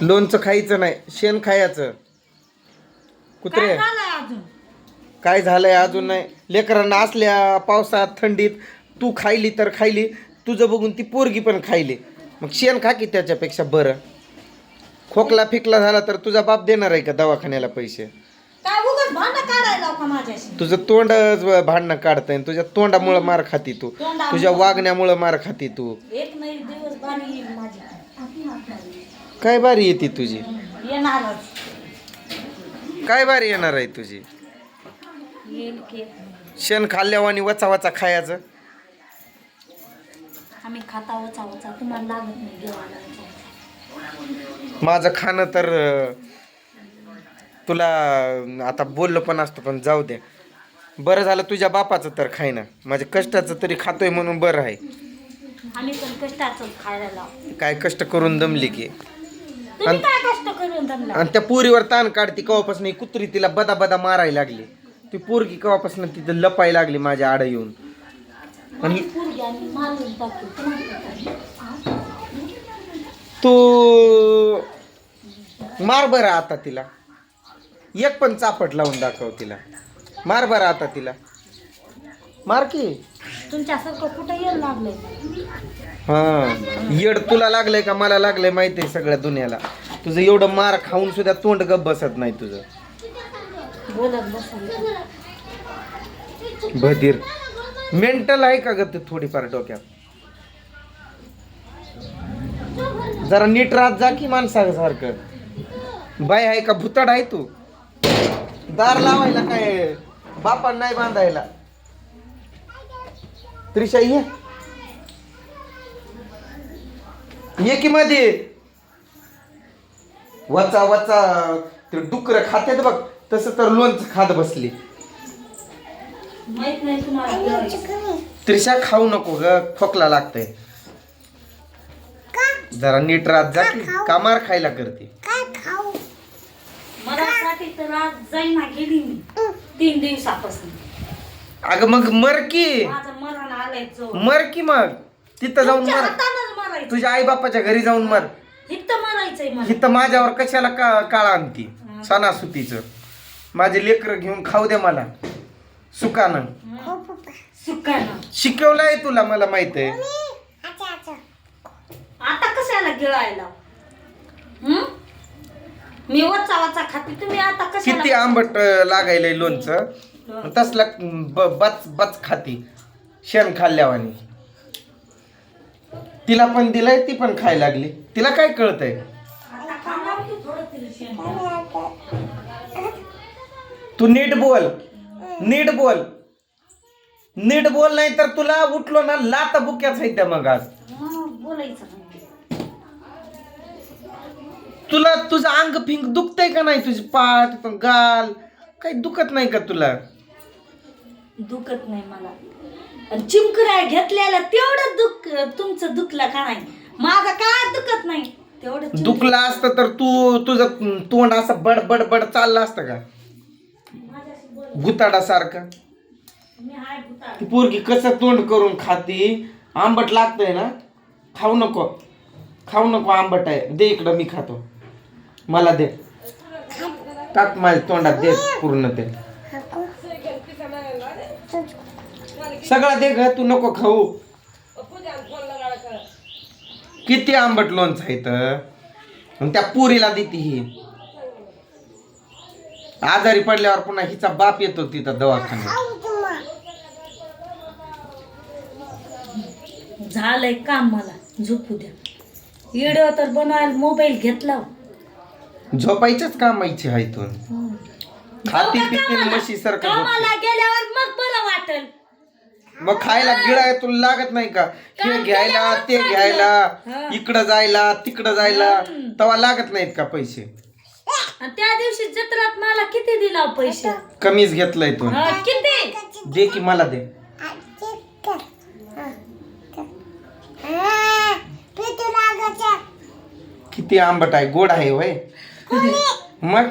लोणचं खायचं नाही शेण खायचं. कुत्रे. काय झालंय अजून? काय झालंय अजून नाही. लेकरांना असल्या पावसात थंडीत तू खायली तर खायली तुझं बघून ती पोरगी पण खायली. मग शेण खा की त्याच्यापेक्षा बरं. खोकला फिकला झाला तर तुझा बाप देणार आहे का दवाखान्याला पैसे? काय उगाच भांडण काढायला लाव का माझ्याशी? तुझं तोंडच भांडणं काढतंय तुझ्या तोंडामुळं मार खाती तू. तोंडामुळं? तुझ्या वागण्यामुळं मार खाती तू. एक नाही दिवस बारी येईल माझी. काय बारी येते तुझी? येणारच. काय बारी येणार आहे तुझी? येईल की. शेण खाल्ल्यावानी वचा वचा खायचं? आम्ही खाता वचा वचा तुम्हाला लागत नाही देवाला वचा वचा. माझं खाणं तर अं, तुला अं, आता बोललं पण असतं पण जाऊ दे. बरं झालं तुझ्या बापाचं तर खायना. माझ्या कष्टाचं तरी खातोय म्हणून बरं आहे. आम्ही पण कष्टाचं खायला लाव काय कष्ट करून दमली की. तुम्ही काय कष्ट करून दमला? आणि त्या पोरीवर ताण काढती कवापासून ही कुत्री तिला बदा बदा मारायला लागली. ती पोरगी कवापासून तिथं लपायला लागली माझ्या आड येऊन. माझी पोरगी आम्ही मारून टाकू तुम्हाला काय? तू मार बरं आता तिला. एक पण चापट लावून दाखव तिला. मार बरं आता तिला. मार की. तुमच्यासारखं कुठं येऊ लागलंय? हा. येड तुला लागलंय का मला लागलंय माहिती आहे सगळ्या दुनियाला. तुझं एवढं मार खाऊन सुद्धा तोंड गप बसत नाही तुझं. बोलत बधीर मेंटल आहे का ग ते थोडीफार डोक्यात? जरा नीट राहत जा की माणसासारखं. बाय आहे का भुताड आहे तू? दार लावायला काय? बापा नाही बांधायला. त्रिशा ये. ये की मध्ये वचा वचा. ते डुकर खात्यात बघ तसं तर लोणचं खात बसली. माहीत नाही तुम्हाला. जेवायचं. त्रिशा खाऊ नको ग खोकला लागतंय. जरा नीट राहत जा की कामार खायला करते. मराठी तर आज जाईना गेली मी. तीन दिवसापासून. अगं मग मर की. माझं मरण आलंय जो मर की मग. तिथं जाऊन तुमच्या मर. हातानंच मरायचं. तुझ्या आई बापाच्या घरी जाऊन मर. इथं मरायचंय मला. इथं माझ्यावर कशाला का काळा आणती? सणासुतीचं माझे लेकर घेऊन खाऊ दे मला. सुकानं. सुकानं. शिकवलंय तुला मला माहीत आहे. आता कशाला गिळायला? हं? मी वचा वचा खाते. तुम्ही आता किती कशाला आंबट अं, लागायलंय लोणचं? तसला ब- बच बच खाती. शेण खाल्ल्यावानी. तिला पण दिलंय ती पण खायला लागली. तिला काय कळतंय? आता खाणार की थोडं तरी शेण? तू नीट बोल. नीट बोल. नीट बोल नाही तर तुला उठलो ना लाता बुक्याच आहे त्या मग आज. बोलायचं नाही. तुला तुझं अंग फिंग दुखतंय का नाही? तुझी पाठ गाल काही दुखत नाही का तुला? दुखत नाही मला. आणि चिमकऱ्या घेतल्याला तेवढं दुख तुमचं दुखलं का नाही? माझं काय दुखत नाही? तेवढं दुखला असतं तर तू तुझं तोंड असं बड बड बड चाललं असतं का. गुताडासारखं. ती पोरगी कसं तोंड करून खाती? आंबट लागतंय ना? खाऊ नको. खाऊ नको आंबट आहे. दे इकडं मी खातो. मला दे. टाक माझ्या तोंडात दे पूर्ण ते. सगळं दे ग तू नको खाऊ. किती आंबट लोणचं आहे तर त्या पुरीला देते ही. आजारी पडल्यावर पुन्हा हिचा बाप येतो तिथं दवाखान्यात. झालंय काम मला झोपू द्या. व्हिडिओ तर बनवायला मोबाईल घेतला झोपायच्याच कामायची आहे तू हं. खाती पिती कामाला? म्हशी सारखं कामाला गेल्यावर मग बरं वाटेल. मग खायला गिळाय तुला लागत नाही का? हे घ्यायला ते. घ्यायला. इकडं जायला तिकडं जायला. तेव्हा लागत नाहीत का पैसे? आणि त्या दिवशी जत्रात मला किती दिला हो पैसे? कमीच घेतलंय तू. हा, किती? दे की मला दे. किती आंबट आहे गोड आहे वय मग?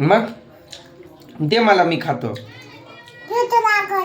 मग? दे मला मी खातो.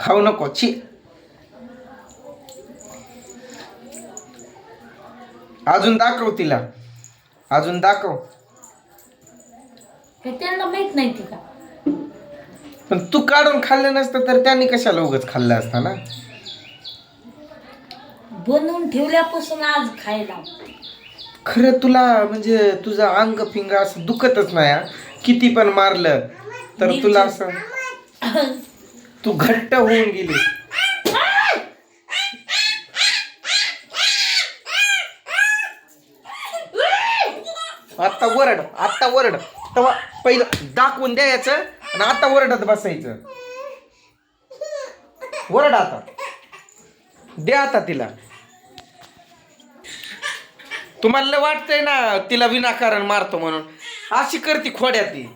खाऊ नको छी. अजून दाखव तिला. अजून दाखव. हे त्यांना माहीत नाही ती का? पण तू काढून खाल्लं नसतं तर त्यांनी कशाला उगच खाल्लं असतं ना? बनवून ठेवल्यापासून आज खायला. खरं तुला म्हणजे तुझं अंग फिंग असं दुखतच नाही हा. किती पण मारलं तर तुला असं तू घट्ट होऊन गेली. आता वरड आता वरड. तेव्हा पहिलं दाखवून द्यायचं आणि आता वरडत बसायचं. वरड आता. दे आता तिला. तुम्हाला वाटतंय ना तिला विनाकारण मारतो म्हणून. अशी करती खोड्या ती.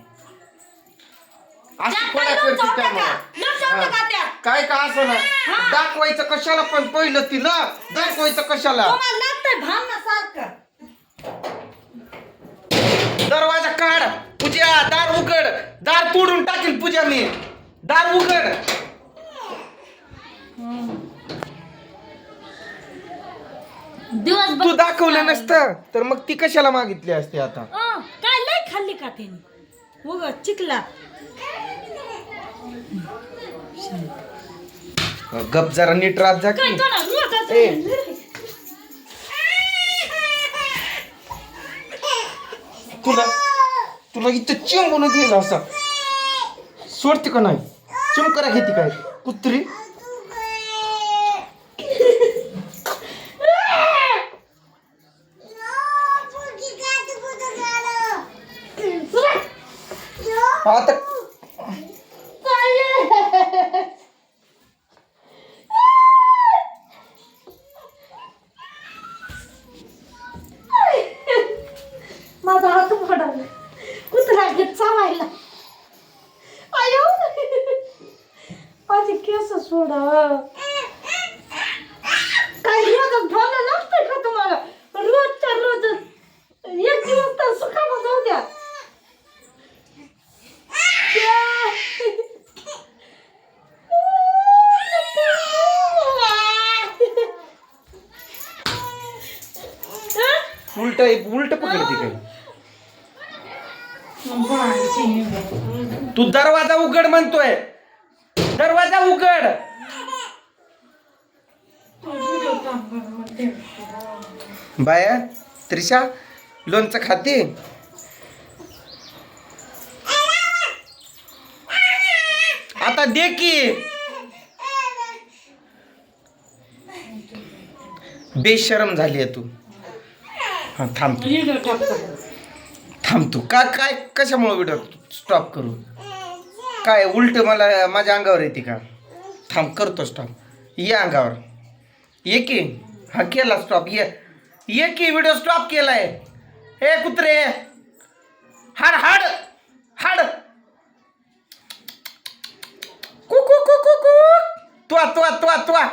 अशी खोड्या करते त्यामुळे. हा. काय का असं ना दाखवायचं कशाला पण पहिलं तिला दाखवायचं कशाला? तुम्हाला लागतंय भावनासारखं दरवाजा काढ. पूजा दार उघड. दार तोडून टाकील पूजा मी दार उघड. दिवस तू दाखवलं नसतं. तर मग ती कशाला मागितली असते आता? काय लय खाल्ली का त्याने उग चिकला गप जरा नीट राहत जा की. ए. तुला तुला इथं चिंबून येईल असं. सोडते का नाही? चिमकरा घेते काय? कुत्री? केस सोडा. काही रोज भावना नसतंय का तुम्हाला? रोजच्या रोज एक दिवस तर सुखाला जाऊ द्या. उलट उलट पकडते काय? तू दरवाजा उघड म्हणतोय. दरवाजा उघड. बाया त्रिशा लोणचं खाते? आता दे की. बेशरम झाली आहे तू. हा थांब तू. थांब तू. का काय कशामुळे व्हिडिओ स्टॉप करू. काय उलट मला माझ्या अंगावर येते का? थांब करतो स्टॉप ये अंगावर. ये की? हा केला स्टॉप ये. ये की व्हिडिओ स्टॉप केलाय? हे कुत्रे! हाड हाड! हाड! कु कु कु कु कु त्वा त्वा